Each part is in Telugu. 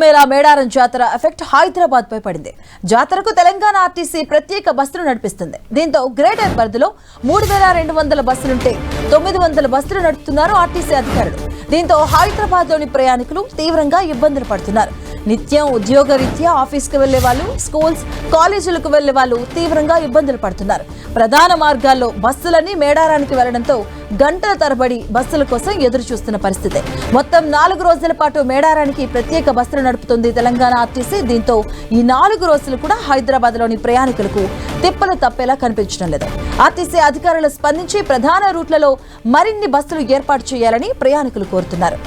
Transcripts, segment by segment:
మేళా మేడారం జాతర ఎఫెక్ట్ హైదరాబాద్ పై పడింది. జాతరకు తెలంగాణ ఆర్టీసీ ప్రత్యేక బస్సులు నడిపిస్తుంది. దీంతో గ్రేటర్ పరిధిలో మూడు వేల రెండు వందల బస్సులుంటే తొమ్మిది వందల బస్సులు నడుపుతున్నారు ఆర్టీసీ అధికారులు. దీంతో హైదరాబాద్లోని ప్రయాణికులు తీవ్రంగా ఇబ్బందులు పడుతున్నారు. నిత్యం ఉద్యోగ రీత్యా ఆఫీస్కి వెళ్ళే వాళ్ళు స్కూల్స్ కాలేజీలకు వెళ్ళే వాళ్ళు తీవ్రంగా ఇబ్బందులు పడుతున్నారు. ప్రధాన మార్గాల్లో బస్సులన్నీ మేడారానికి వెళ్ళడంతో గంటల తరబడి బస్సుల కోసం ఎదురు చూస్తున్న పరిస్థితి. మొత్తం నాలుగు రోజుల పాటు మేడారానికి ప్రత్యేక బస్సులు నడుపుతుంది తెలంగాణ ఆర్టీసీ. దీంతో ఈ నాలుగు రోజులు కూడా హైదరాబాద్లోని ప్రయాణికులకు తిప్పలు తప్పేలా కనిపించడం లేదు. ఆర్టీసీ అధికారులు స్పందించి ప్రధాన రూట్లలో మరిన్ని బస్సులు ఏర్పాటు చేయాలని ప్రయాణికులు కోరుతున్నారు.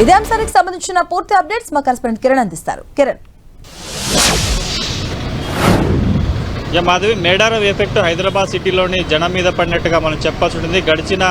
ఇదే అంశానికి సంబంధించిన పూర్తి అప్డేట్స్ మా కరెస్పాండెంట్ కిరణ్ అందిస్తారు. కిరణ్. మాధవి మేడారం ఎఫెక్ట్ హైదరాబాద్ సిటీలోని జనం మీద పడినట్టుగా మనం చెప్పాల్సి ఉంటుంది. గడిచిన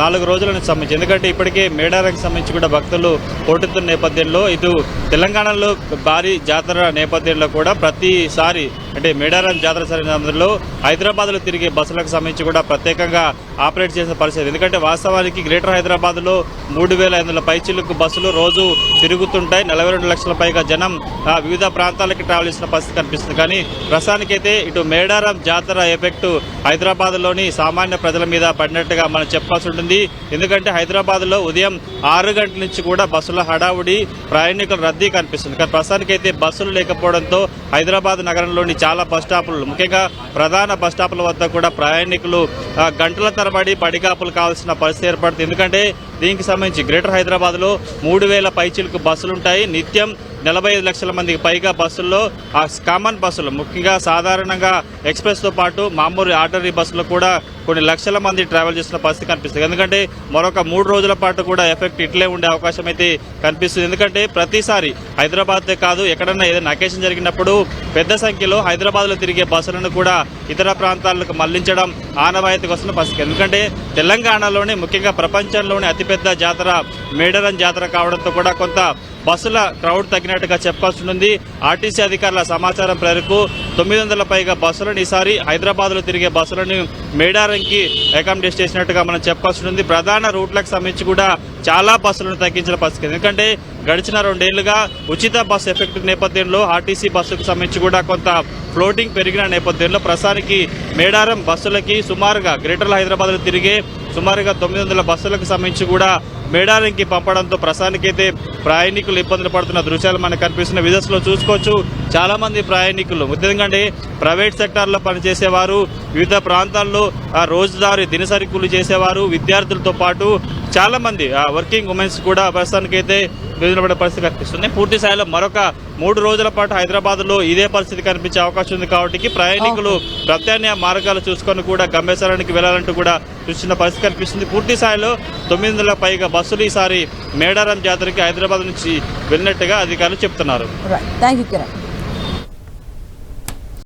నాలుగు రోజులకు సంబంధించి. ఎందుకంటే ఇప్పటికే మేడారంకి సంబంధించి కూడా భక్తులు పోటెత్తున్న నేపథ్యంలో ఇటు తెలంగాణలో భారీ జాతర నేపథ్యంలో కూడా ప్రతిసారి అంటే మేడారం జాతర సమయంలో హైదరాబాద్లో తిరిగే బస్సులకు సంబంధించి కూడా ప్రత్యేకంగా ఆపరేట్ చేసిన పరిస్థితి ఎందుకంటే వాస్తవానికి గ్రేటర్ హైదరాబాద్లో మూడు వేల ఐదు వందల పైచిలకు బస్సులు రోజు తిరుగుతుంటాయి. నలభై రెండు లక్షల పైగా జనం ఆ, వివిధ ప్రాంతాలకి ట్రావెల్ చేసిన పరిస్థితి కనిపిస్తుంది. కానీ ప్రస్తుతానికైతే ఇటు మేడారం జాతర ఎఫెక్ట్ హైదరాబాద్లోని సామాన్య ప్రజల మీద పడినట్టుగా మనం చెప్పాల్సి ఉంటుంది. ఎందుకంటే హైదరాబాద్లో ఉదయం ఆరు గంటల నుంచి కూడా బస్సుల హడావుడి ప్రయాణికుల రద్దీ కనిపిస్తుంది. కానీ ప్రస్తుతానికైతే బస్సులు లేకపోవడంతో హైదరాబాద్ నగరంలోని చాలా బస్ స్టాపులు ముఖ్యంగా ప్రధాన బస్ స్టాపుల వద్ద కూడా ప్రయాణికులు గంటల తరబడి పడిగాపులు కావాల్సిన పరిస్థితి ఏర్పడుతుంది. ఎందుకంటే దీనికి సంబంధించి గ్రేటర్ హైదరాబాద్లో మూడు వేల పైచీలకు బస్సులు ఉంటాయి. నిత్యం నలభై ఐదు లక్షల మందికి పైగా బస్సుల్లో ఆ కామన్ బస్సులు ముఖ్యంగా సాధారణంగా ఎక్స్ప్రెస్తో పాటు మామూలు ఆర్డరీ బస్సులు కూడా కొన్ని లక్షల మంది ట్రావెల్ చేస్తున్న పరిస్థితి కనిపిస్తుంది. ఎందుకంటే మరొక మూడు రోజుల పాటు కూడా ఎఫెక్ట్ ఇట్లే ఉండే అవకాశం అయితే కనిపిస్తుంది. ఎందుకంటే ప్రతిసారి హైదరాబాద్దే కాదు ఎక్కడన్నా ఏదైనా అకేషన్ జరిగినప్పుడు పెద్ద సంఖ్యలో హైదరాబాద్లో తిరిగే బస్సులను కూడా ఇతర ప్రాంతాలకు మళ్ళించడం ఆనవాయితీకి వస్తున్న పరిస్థితి. ఎందుకంటే తెలంగాణలోనే ముఖ్యంగా ప్రపంచంలోనే అతిపెద్ద జాతర మేడరం జాతర కావడంతో కూడా కొంత బస్సుల క్రౌడ్ తగ్గినట్టుగా చెప్పాల్సి ఉంది ఆర్టీసీ అధికారుల సమాచారం మేరకు తొమ్మిది వందల పైగా బస్సులను ఈసారి హైదరాబాద్లో తిరిగే బస్సులను మేడారంకి అకామిడేట్ చేసినట్టుగా మనం చెప్పాల్సి ఉంది ప్రధాన రూట్లకు సంబంధించి కూడా చాలా బస్సులను తగ్గించిన పరిస్థితి ఎందుకంటే గడిచిన రెండేళ్ళుగా ఉచిత బస్సు ఎఫెక్ట్ నేపథ్యంలో ఆర్టీసీ బస్సుకు సంబంధించి కూడా కొంత ఫ్లోటింగ్ పెరిగిన నేపథ్యంలో ప్రస్తుతానికి మేడారం బస్సులకి సుమారుగా గ్రేటర్ హైదరాబాద్లో తిరిగే సుమారుగా తొమ్మిది వందల బస్సులకు సంబంధించి కూడా మేడారంకి పంపడంతో ప్రస్తుతానికైతే ప్రయాణికులు ఇబ్బందులు పడుతున్న దృశ్యాలు మనకు కనిపిస్తున్న విజస్ చూసుకోవచ్చు. చాలామంది ప్రయాణికులు ఎందుకంటే ప్రైవేట్ సెక్టార్లో పనిచేసేవారు వివిధ ప్రాంతాల్లో ఆ, రోజుదారీ దినసరి కూలి చేసేవారు విద్యార్థులతో పాటు చాలామంది ఆ, వర్కింగ్ ఉమెన్స్ కూడా ప్రస్తుతానికైతే విడుదల పడే పరిస్థితి కనిపిస్తుంది. పూర్తి స్థాయిలో మరొక మూడు రోజుల పాటు హైదరాబాద్లో ఇదే పరిస్థితి కనిపించే అవకాశం ఉంది కాబట్టి ప్రయాణికులు ప్రత్యామ్నాయ మార్గాలు చూసుకొని కూడా గమ్యస్థానానికి వెళ్ళాలంటూ కూడా చూస్తున్న పరిస్థితి కనిపిస్తుంది. పూర్తి స్థాయిలో తొమ్మిది వందల పైగా బస్సులు ఈసారి మేడారం జాతరకి హైదరాబాద్ నుంచి వెళ్ళినట్టుగా అధికారులు చెప్తున్నారు. Thank you